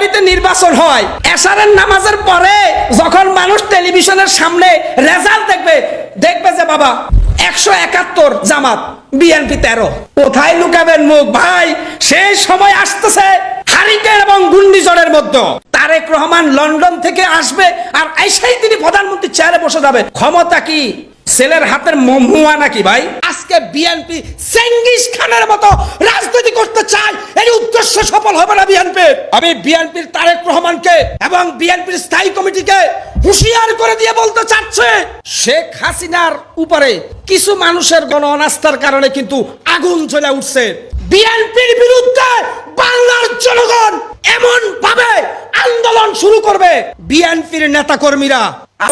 নোয়াখালীতে নির্বাচন হয়। এশারের নামাজের পরে যখন মানুষ টেলিভিশনের সামনে রেজাল্ট দেখবে দেখবে যে বাবা, একশো একাত্তর জামাত, বিএনপি তেরো। কোথায় লুকাবেন মুখ? ভাই, সেই সময় আসতেছে হারিকেন এবং ঘূর্ণিঝড়ের মধ্যে। তারেক রহমান লন্ডন থেকে আসবে আর এসেই তিনি প্রধানমন্ত্রী চেয়ারে বসে যাবে। ক্ষমতা কি? ছেলের হাতের মুয়া নাকি ভাই? আজকে বিএনপি চেঙ্গিস খানের মতো রাজনীতি করতে চায় এই উদ্দেশ্য সফল হবে না বিএনপি আমি বিএনপির তারেক রহমানকে এবং বিএনপির স্থায়ী কমিটিকে হুঁশিয়ার করে দিয়ে বলতে চাচ্ছে, শেখ হাসিনার উপরে কিছু মানুষের গণ অনাস্থার কারণে কিন্তু আগুন জ্বলে উঠছে। বিএনপির বিরুদ্ধে বাংলার জনগণ এমন ভাবে আন্দোলন শুরু করবে বিএনপির নেতা কর্মীরা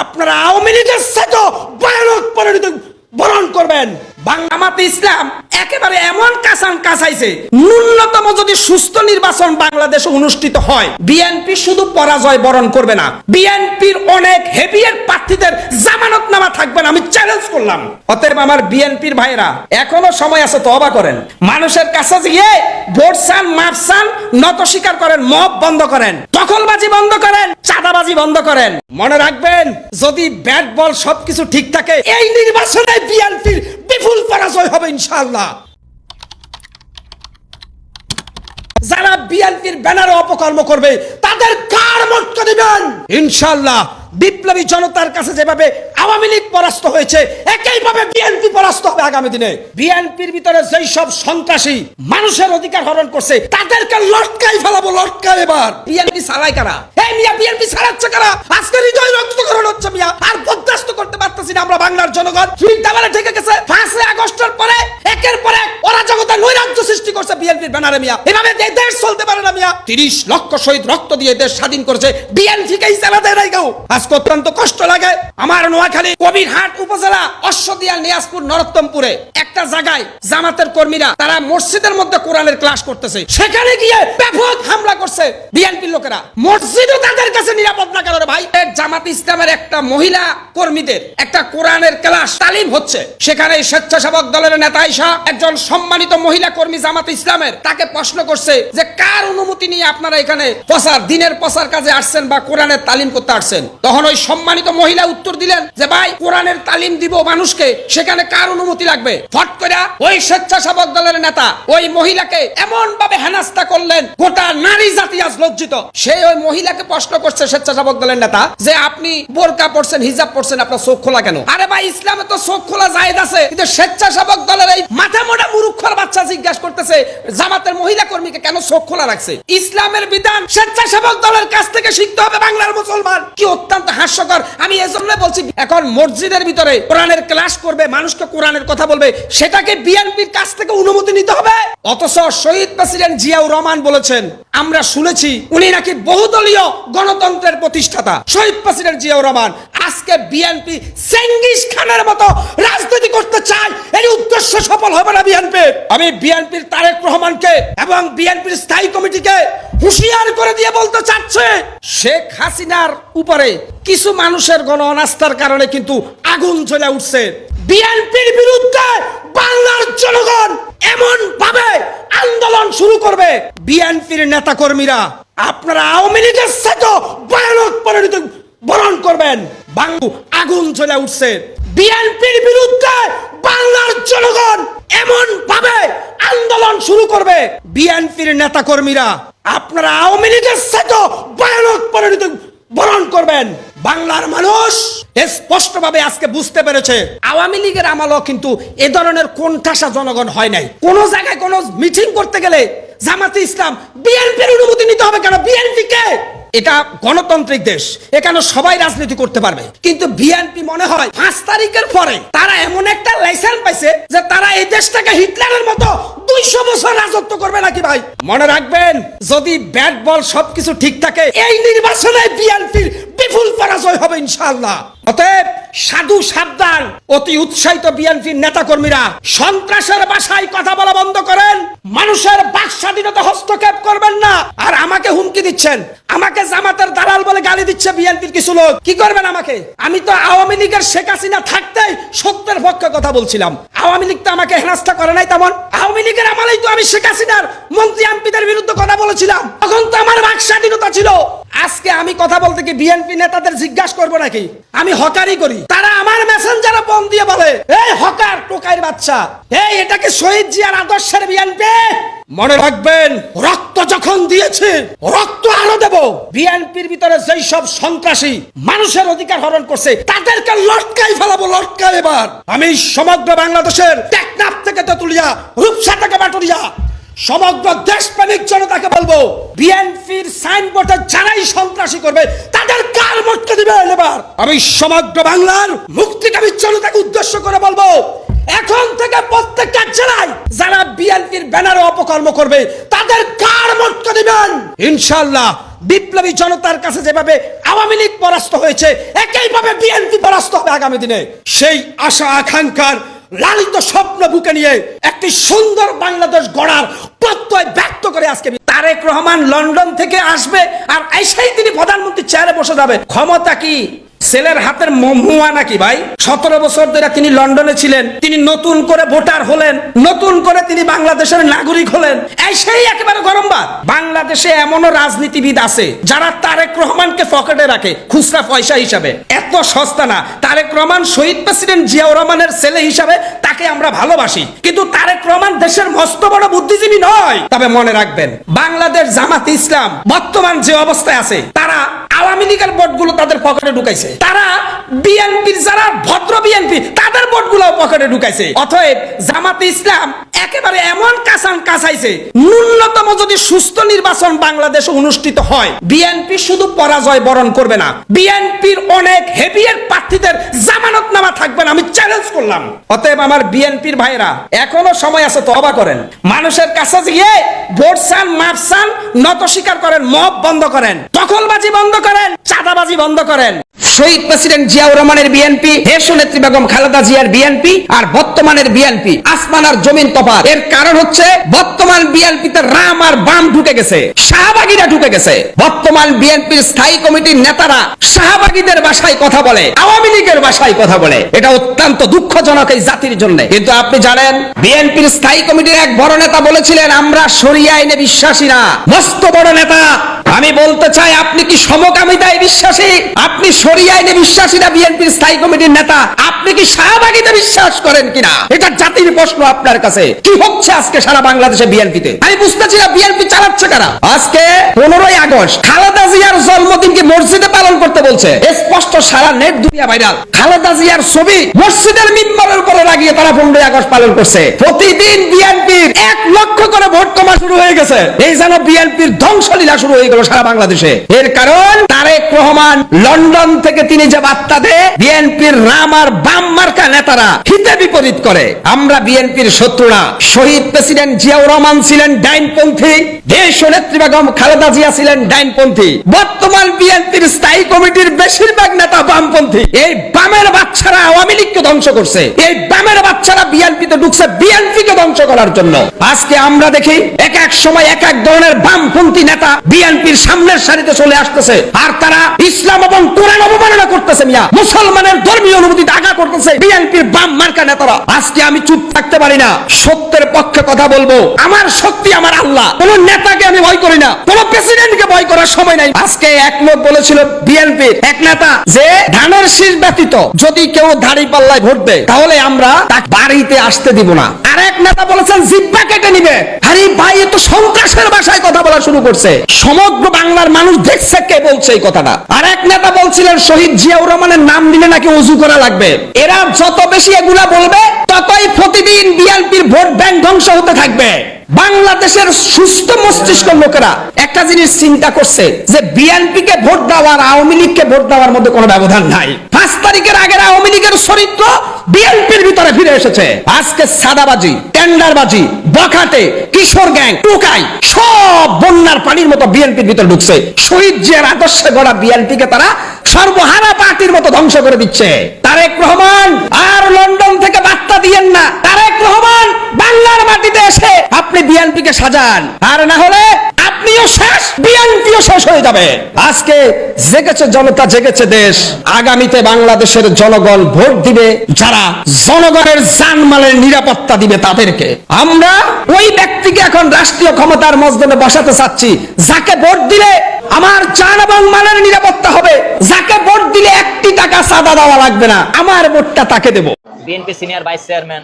আপনারা আওয়ামী লীগের সাথে ভয়ানক পরিণতি বরণ করবেন। বাংলামাতে ইসলাম একেবারে এমন কাসান কাসাইছে ন্যূনতম যদি সুস্থ নির্বাচন বাংলাদেশে অনুষ্ঠিত হয় বিএনপি শুধু পরাজয় বরণ করবে না বিএনপির অনেক হেভিয়ের প্রার্থীদের জামানত নামা থাকবে না, আমি চ্যালেঞ্জ করলাম। অতএব আমার বিএনপির ভাইরা এখনও সময় আছে তবা করেন। মানুষের কাছে গিয়ে ভোট চান মাপ চান, নত স্বীকার করেন, মব বন্ধ করেন, দখলবাজি বন্ধ করেন, চাঁদাবাজি বন্ধ করেন। মনে রাখবেন, যদি ব্যাট বল সবকিছু ঠিক থাকে, এই নির্বাচনে বিএনপির বিপুল পরাজয় হবে ইনশাআল্লাহ। যারা বিএনপির ব্যানারে অপকর্ম করবে তাদের কার মুক্ত দিবেন? ইনশাআল্লাহ বিপ্লবী জনতার কাছে যেভাবে আওয়ামী লীগ পরাস্ত হয়েছে, একইভাবে বিএনপি পরাস্ত হবে আগামী দিনে। বিএনপির ভিতরে যেই সব সন্ত্রাসী মানুষের অধিকার হরণ করছে, তাদেরকে লটকাই ফেলাবো, লটকাই এবার। বিএনপি চালাই কারা? এই মিয়া, বিএনপি চালাচ্ছে কারা? আজকে হৃদয় রক্তকরণ হচ্ছে মিয়া, আর বরদাস্ত করতে পারতেছি না আমরা বাংলার জনগণ। ফির দাবারে ঠেকে গেছে, পাঁচই আগস্টের পরে, একের পর এক অরাজকতা নৈরাজ্য সৃষ্টি করছে বিএনপির ব্যানারে মিয়া। এভাবে দেশ চলতে পারে না মিয়া। তিরিশ লক্ষ শহীদ রক্ত দিয়ে দেশ স্বাধীন করেছে, বিএনপিকেই চালা দেয় নাই কেউ। আজকে অত্যন্ত কষ্ট লাগে। আমার নোয়াখালী কবিরহাট উপজেলা অশ্বদিয়া নিয়াজপুর, নরোত্তমপুরে একটা জায়গায় জামাতের কর্মীরা তারা মসজিদের মধ্যে কোরআনের ক্লাস করতেছে। সেখানে গিয়ে ব্যাপক হামলা করছে বিএনপির লোকেরা। মসজিদও তাদের কাছে নিরাপদ না কারণে ভাই? জামাত ইসলামের একটা মহিলা কর্মীদের একটা কোরআনের ক্লাস তালিম হচ্ছে। সেখানে স্বেচ্ছাসেবক দলের নেতা আইসা একজন সম্মানিত মহিলা কর্মী জামাত ইসলামের, তাকে প্রশ্ন করছে যে কার অনুমতি নিয়ে আপনারা এখানে প্রচার, দিনের প্রচার কাজে আসছেন বা কোরআনের তালিম করতে আসছেন? তখন ওই সম্মানিত মহিলা উত্তর দিলেন যে, ভাই, কোরআনের তালিম দিব মানুষকে, সেখানে কার অনুমতি লাগবে? ফট করে ওই স্বেচ্ছাসেবক দলের নেতা ওই মহিলাকে এমন ভাবে হেনাস্তা করলেন, গোটা নারী জাতি আজ লজ্জিত। সে ওই মহিলাকে প্রশ্ন করছে স্বেচ্ছাসেবক দলের নেতা যে, আপনি বোরকা পড়ছেন হিজাব পড়ছেন আপনার চোখ খোলা কেন? আরে ভাই, ইসলামে তো চোখ খোলা জায়েজ আছে, কিন্তু স্বেচ্ছাসেবক দলের এই মাথা মোটা মুরুক্ষর বাচ্চা জিজ্ঞাসা করতেছে, জামাতের মহিলা কর্মীকে কেন চোখ খোলা রাখছে? ইসলামের বিধান স্বেচ্ছাসেবক দলের কাছ থেকে শিখতে হবে বাংলার মুসলমান। কি অত্যন্ত হাস্যকর। আমি এজন্য বলছি, এখন মসজিদের ভিতরে কোরআনের ক্লাস করবে, মানুষকে কোরআনের কথা বলবে, সেটাকে বিএনপির কাছ থেকে অনুমতি নিতে হবে। অথচ শহীদ প্রেসিডেন্ট জিয়াউর রহমান বলেছেন, আমরা শুনেছি, উনি নাকি বহুদলীয় গণতন্ত্রের প্রতিষ্ঠাতা। শহীদ প্রেসিডেন্ট জিয়াউর রহমান, আজকে বিএনপি চেঙ্গিস খানের মতো রাজনীতি করতে চায় এই উদ্দেশ্য সফল হবে না বিএনপি। আমি বিএনপির তারেক রহমানকে এবং বিএনপির স্থায়ী কমিটিকে হুঁশিয়ার করে দিয়ে বলতে চাচ্ছে, শেখ হাসিনার উপরে কিছু মানুষের গণ অনাস্থার কারণে কিন্তু আগুন জ্বলে উঠছে। বিএনপির বিরুদ্ধে বাংলার জনগণ এমন ভাবে আন্দোলন শুরু করবে। বিএনপির নেতা কর্মীরা আপনারা আওয়ামী লীগের সাথে ভয়ানক পরিণতি বরণ করবেন। বাংলু আগুন জ্বলে উঠছে। বিএনপির বিরুদ্ধে বাংলার জনগণ এমন ভাবে আন্দোলন শুরু করবে। বিএনপির নেতা কর্মীরা আপনারা আওয়ামী লীগের সাথে ভয়ানক পরিণতি বরণ করবেন। বাংলার মানুষ স্পষ্টভাবে আজকে বুঝতে পেরেছে, আওয়ামী লীগের আমলও কিন্তু এ ধরনের কোণঠাসা জনগণ হয় নাই। কোন জায়গায় কোন মিটিং করতে গেলে জামাতে ইসলাম বিএনপির অনুমতি নিতে হবে কেন? বিএনপি কে? এটা গণতান্ত্রিক দেশ। এখানে সবাই রাজনীতি করতে পারবে। কিন্তু বিএনপি মনে হয় পাঁচ তারিখের পরে তারা এমন একটা লাইসেন্স পাইছে যে তারা এই দেশটাকে হিটলারের মতো দুইশো বছর রাজত্ব করবে নাকি ভাই? মনে রাখবেন, যদি ব্যাট বল সবকিছু ঠিক থাকে, এই নির্বাচনে বিএনপির বিপুল পরাজয় হবে ইনশাআল্লাহ। অতএব সাধু সাবধান, অতি উৎসাহিত বিএনপির নেতাকর্মীরা সন্ত্রাসের বাসায় কথা বলা বন্ধ করেন। মানুষের বাক স্বাধীনতা হস্তক্ষেপ করবেন না। আর আমাকে হুমকি দিচ্ছেন। আমাকে জামাতের দালাল বলে গালি দিচ্ছে বিএনপির কিছু লোক। কি করবেন আমাকে? আমি তো আওয়ামী লীগের শেখ হাসিনা থাকতেই সত্যের পক্ষে কথা বলছিলাম। আওয়ামী লীগ তো আমাকে হেনাস্থা করে নাই তেমন। আওয়ামী লীগের আমলেই তো আমি শেখ হাসিনার মন্ত্রী এমপিদের বিরুদ্ধে কথা বলেছিলাম। তখন তো আমার বাক স্বাধীনতা ছিল। আজকে আমি কথা বলতে কি বিএনপি নেতাদের জিজ্ঞাসা করব নাকি? আমি হকারি করি। তারা ফোন দিয়ে বলে এই হকার টোকাইয়ের বাচ্চা এই এটা কি শহীদ জিয়ার আদর্শের বিএনপি মনে রাখবেন রক্ত যখন দিয়েছে রক্ত আরও দেব। বিএনপির ভিতরে যেই সব সন্ত্রাসী মানুষের অধিকার হরণ করছে তাদেরকে লটকাই ফেলাবো লটকাই এবার। আমি সমগ্র বাংলাদেশের টেকনাফ থেকে তেতুলিয়া রূপসা থেকে বাটুরিয়া সমগ্র দেশপ্রেমিক জনতাকে বলব, বিএনপির সাইনবোর্ডে যারাই সন্ত্রাসী করবে, তাদের দিবে এবার? আমি সমগ্র বাংলার মুক্তিকামী জনতাকে উদ্দেশ্য করে বলব, এখন থেকে প্রত্যেকটা জেলায় যারা বিএনপির ব্যানারে অপকর্ম করবে, তাদের কার মটকে দিবেন? ইনশাল্লাহ বিপ্লবী জনতার কাছে যেভাবে আওয়ামী লীগ পরাস্ত হয়েছে, একইভাবে বিএনপি পরাস্ত হবে আগামী দিনে। সেই আশা আকাঙ্ক্ষার লালিত স্বপ্ন বুকে নিয়ে একটি সুন্দর বাংলাদেশ গড়ার প্রত্যয় ব্যক্ত করে আজকে তারেক রহমান লন্ডন থেকে আসবে, আর এসেই তিনি প্রধানমন্ত্রীর চেয়ারে বসে যাবে। ক্ষমতা কি? ছেলের হাতের মহুয়া নাকি ভাই? সতেরো বছর ধরে তিনি লন্ডনে ছিলেন, তিনি নতুন করে ভোটার হলেন, নতুন করে তিনি বাংলাদেশের নাগরিক হলেন। এই সেই একেবারে গরমবাদ বাংলাদেশে এমনও রাজনীতিবিদ আছে, যারা তারেক রহমানকে পকেটে রাখে, খুচরা পয়সা হিসাবে। এত সস্তা না। তারেক রহমান শহীদ প্রেসিডেন্ট জিয়াউর রহমানের ছেলে হিসাবে তাকে আমরা ভালোবাসি। কিন্তু তারেক রহমান দেশের মস্ত বড় বুদ্ধিজীবী নয়। তবে মনে রাখবেন, বাংলাদেশ জামাত ইসলাম বর্তমান যে অবস্থায় আছে, তারা আওয়ামী লীগের ভোটগুলো তাদের পকেটে ঢুকাইছে। তারা বিএনপির যারা ভদ্র বিএনপি, তাদের ভোটগুলো পকেটে ঢুকাইছে। অতএব জামাতে ইসলাম একেবারে এমন কাঁচান কাঁচাইছে, ন্যূনতম যদি সুস্থ নির্বাচন বাংলাদেশে অনুষ্ঠিত হয়, বিএনপি শুধু পরাজয় বরণ করবে না, বিএনপির অনেক হেভিয়ার প্রার্থীদের জামানত নামা থাকবে না, আমি চ্যালেঞ্জ করলাম। অতএব আমার বিএনপির ভাইরা এখনও সময় আছে তো তবা করেন। মানুষের কাছে গিয়ে ভোট চান মাপ চান, নত স্বীকার করেন, মব বন্ধ করেন, দখলবাজি বন্ধ করেন, চাঁদাবাজি বন্ধ করেন। শহীদ প্রেসিডেন্ট জিয়াউর রহমানের বিএনপি দেশ নেত্রী বেগম খালেদা জিয়ার বিএনপি আর বর্তমানের বিএনপি আসমান আর জমিন তফাৎ। এর কারণ হচ্ছে, বর্তমান বিএনপিতে রাম আর বাম ঢুকে গেছে, শাহবাগীরা ঢুকে গেছে। বর্তমান বিএনপির স্থায়ী কমিটির নেতারা শাহবাগীদের ভাষায় কথা বলে, আওয়ামী লীগের ভাষায় কথা বলে। এটা অত্যন্ত দুঃখজনক এই জাতির জন্য। কিন্তু আপনি জানেন বিএনপির স্থায়ী কমিটির এক বড় নেতা বলেছিলেন, আমরা সরিয়া আইনে বিশ্বাসী না। মস্ত বড় নেতা আমি বলতে চাই, আপনি কি সমকামিতায় বিশ্বাসী? আপনি সরিয়া আইনে বিশ্বাসী না বিএনপির স্থায়ী কমিটির নেতা, আপনি কি শাহবাগীতে বিশ্বাস করেন কিনা? এটা জাতির প্রশ্ন আপনার কাছে। কি হচ্ছে আজকে সারা বাংলাদেশে বিএনপিতে? আমি বুঝতেছি না, বিএনপি চালাচ্ছে কারা? আজকে পনেরোই আগস্ট, খালেদা জিয়ার জন্মদিনকে মসজিদে পালন করতে বলছে? স্পষ্ট সারা নেট দুনিয়া ভাইরাল। খালেদা জিয়ার ছবি মসজিদের মিম্বরের উপরে লাগিয়ে তারা পনেরোই আগস্ট পালন করছে। প্রতিদিন বিএনপির এক লক্ষ করে ভোট কমা শুরু হয়ে গেছে। এই যেন বিএনপির ধ্বংসলীলা শুরু হয়ে গেল। সারা বাংলাদেশে। এর কারণ, তারেক রহমান লন্ডন থেকে তিনি যে বার্তা দেয়, বিএনপির রাম আর বাম মার্কা নেতারা হিতে বিপরীত করে। আমরা বিএনপির শত্রু না শহীদ প্রেসিডেন্ট জিয়াউর রহমান ছিলেন ডাইনপন্থী। দেশ নেত্রী বেগম খালেদা জিয়া ছিলেন ডাইনপন্থী। বর্তমান বিএনপির স্থায়ী কমিটির বেশিরভাগ নেতা বামপন্থী। এই বামের বাচ্চারা আওয়ামী লীগকে ধ্বংস করছে। এই বামের বাচ্চারা বিএনপিতে ঢুকছে বিএনপিকে ধ্বংস করার জন্য। আজকে আমরা দেখি, এক এক সময় এক এক ধরনের বামপন্থী নেতা বিএনপির সামনের সারিতে চলে আসতেছে। আর তারা ইসলাম এবং কোরআন অবমাননা করতেছে মিয়া। মুসলমানের ধর্মীয় অনুভূতিতে আগা করতেছে বিএনপির বাম মার্কা নেতারা। আজকে আমি চুপ থাকতে পারি না। সত্যের পক্ষে কথা বলব। আমার শক্তি আমার আল্লাহ। কোন নেতাকে আমি ভয় করি না। কোন প্রেসিডেন্টকে ভয় করার সময় নাই। আজকে এক লোক বলেছিল বিএনপির এক নেতা যে ধানের শীষ ব্যতীত যদি কেউ দাড়ি পাল্লায় ভোট দেয়, তাহলে আমরা তাকে বাড়িতে আসতে দিব না। আর এক নেতা বলেছেন, জিব্বা কেটে নিবে। আরে ভাই, এ তো সন্ত্রাসের ভাষায় কথা বলা শুরু করছে। সমগ্র বাংলার মানুষ দেখছে কে বলছে এই কথাটা। আর এক নেতা বলছিলেন, শহীদ জিয়াউর রহমানের নাম দিলে নাকি অজু করা লাগবে। এরা যত বেশি এগুলা বলবে, ততই প্রতিদিন বিএনপির ভোট ব্যাংক ধ্বংস হতে থাকবে। বাংলাদেশের সুস্থ মস্তিষ্ক লোকেরা একটা জিনিস চিন্তা করছে, যে বিএনপি কে ভোট দেওয়ার, আওয়ামী লীগকে ভোট দেওয়ার মধ্যে কোনো ব্যবধান নাই। পাঁচ তারিখের আগের আওয়ামী লীগের চরিত্র বিএনপির ভিতরে ফিরে এসেছে। আজকে সাদাবাজি, টেন্ডারবাজি, বখাটে, কিশোর গ্যাং, টুকাই, সব বন্যার পানির মতো বিএনপির ভিতরে ঢুকছে। শহীদ জিয়ার আদর্শে গড়া বিএনপি কে তারা সর্বহারা পার্টির মতো ধ্বংস করে দিচ্ছে। তারেক রহমান আর লন্ডন থেকে বার্তা দিয়েন না। তারেক রহমান বাংলার মাটিতে এসে আপনি বিএনপিকে সাজান। আর না হলে আপনিও শেষ, বিএনপিও শেষ হয়ে যাবে। আজকে জেগেছে জনতা, জেগেছে দেশ। আগামীতে বাংলাদেশের জনগণ ভোট দিবে। যারা জনগণের জানমালের নিরাপত্তা দিবে তাদেরকে। আমরা ওই ব্যক্তিকে এখন রাষ্ট্রীয় ক্ষমতার মজদমে বসাতে চাচ্ছি। যাকে ভোট দিলে আমার জান এবং মালের নিরাপত্তা হবে। যাকে ভোট দিলে একটি টাকা সাদা দেওয়া লাগবে না। আমার ভোটটা তাকে দেবো। BNP senior vice chairman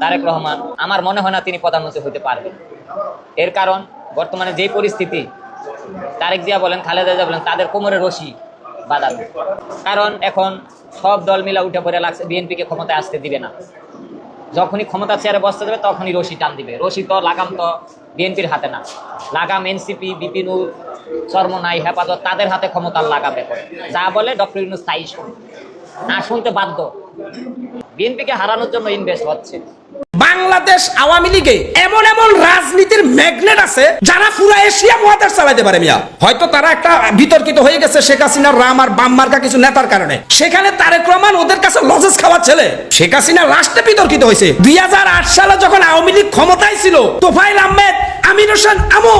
Tarek Rahman, আমার মনে হয় না তিনি প্রধানমন্ত্রী হতে পারবেন এর কারণ, বর্তমানে যেই পরিস্থিতি, তারেক জিয়া বলেন, খালেদা জিয়া বলেন, তাদের কোমরে রশি বাঁধানো কারণ এখন সব দল মিলা উঠে পড়ে লাগছে, বিএনপিকে ক্ষমতায় আসতে দিবে না। যখনই ক্ষমতা চেয়ারে বসতে দেবে, তখনই রশি টান দিবে। রশি তো, লাগাম তো বিএনপির হাতে না। লাগাম, এনসিপি বিপিনুর চর্মনাই, হেফাজত, তাদের হাতে ক্ষমতার লাগাম এখন যা বলে ডক্টর ইউনুস তাই শুন না শুনতে বাধ্য। বিএনপিকে হারানোর জন্য ইনভেস্ট হচ্ছে। বাংলাদেশ আওয়ামী লীগে এমন এমন রাজনীতির ম্যাগনেট আছে যারা পুরো এশিয়া মহাদেশ চালাইতে পারে মিয়া। হয়তো তারা একটা বিতর্কিত হয়ে গেছে শেখ হাসিনা রাম আর বাম মার্কা কিছু নেতার কারণে। সেখানে তারেক রহমান ওদের কাছে লজেস খাওয়া ছেলে। শেখ হাসিনা রাষ্ট্রে বিতর্কিত হয়েছে। দুই হাজার আট সালে যখন আওয়ামী লীগ ক্ষমতায় ছিল তোফাইল আহমেদ আমির হোসেন আমো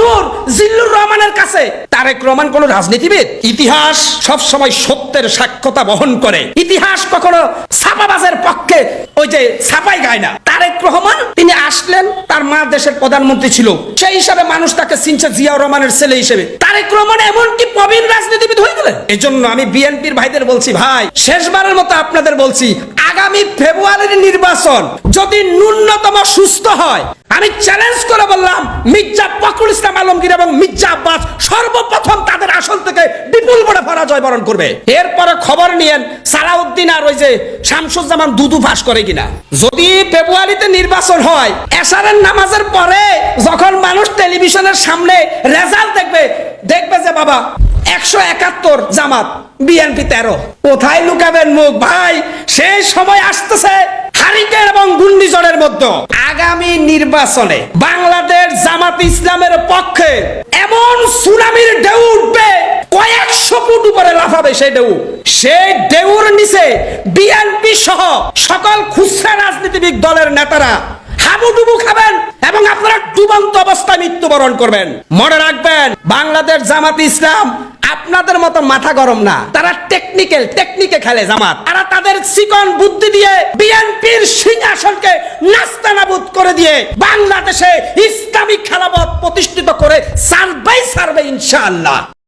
নূর জিল্লুর রহমানের কাছে। তারেক রহমান কোন রাজনীতিবিদ? ইতিহাস সব সময় সত্যের সাক্ষ্যতা বহন করে। ইতিহাস কখনো ছাপাবাজের পক্ষে ওই যে ছাপাই গায় না। তারেক রহমান তিনি আসলেন তার মা দেশের প্রধানমন্ত্রী ছিল। সেই হিসাবে মানুষ তাকে চিনছে জিয়াউর রহমানের ছেলে হিসেবে। তারেক রহমান এমন কি প্রবীণ রাজনীতিবিদ হয়ে গেলেন। এই জন্য আমি বিএনপির ভাইদের বলছি ভাই শেষবারের মতো আপনাদের বলছি আগামী ফেব্রুয়ারির নির্বাচন যদি ন্যূনতম সুস্থ হয় আমি চ্যালেঞ্জ করে বললাম, মির্জা ফখরুল ইসলাম আলমগীর এবং মির্জা আব্বাস সর্বপ্রথম তাদের আসন থেকে বিপুল বড় পরাজয় বরণ করবে। এরপরে খবর নিয়েন সালাউদ্দিন আর ওই যে শামসুজ্জামান দুদু ফাঁস করে কিনা। যদি ফেব্রুয়ারিতে নির্বাচন হয় এসারের নামাজের পরে যখন মানুষ টেলিভিশনের সামনে রেজাল্ট দেখবে দেখবে যে বাবা একশো একাত্তর জামাত, বিএনপি তেরো। কোথায় লুকাবেন মুখ ভাই? সেই সময় আসতেছে এবং মধ্যে। আগামী নির্বাচনে বাংলাদেশ জামাত ইসলামের পক্ষে এমন সুনামির ঢেউ উঠবে, কয়েকশো ফুট উপরে লাফাবে সেই ঢেউ। সেই ঢেউর নিচে বিএনপি সহ সকল খুচরা রাজনীতিবিদ দলের নেতারা হাবুডুবু খাবেন। এবং আপনারা ডুবন্ত অবস্থায় মৃত্যুবরণ করবেন। মনে রাখবেন, বাংলাদেশ জামাত ইসলাম আপনাদের মতো মাথা গরম না। তারা টেকনিক্যাল টেকনিকে খেলে জামাত। তারা তাদের চিকন বুদ্ধি দিয়ে বিএনপির সিংহাসনকে নাস্তানাবুদ করে দিয়ে বাংলাদেশে ইসলামিক খেলাপথ প্রতিষ্ঠিত করে সার্ভাই সার্ভে ইনশাআল্লাহ।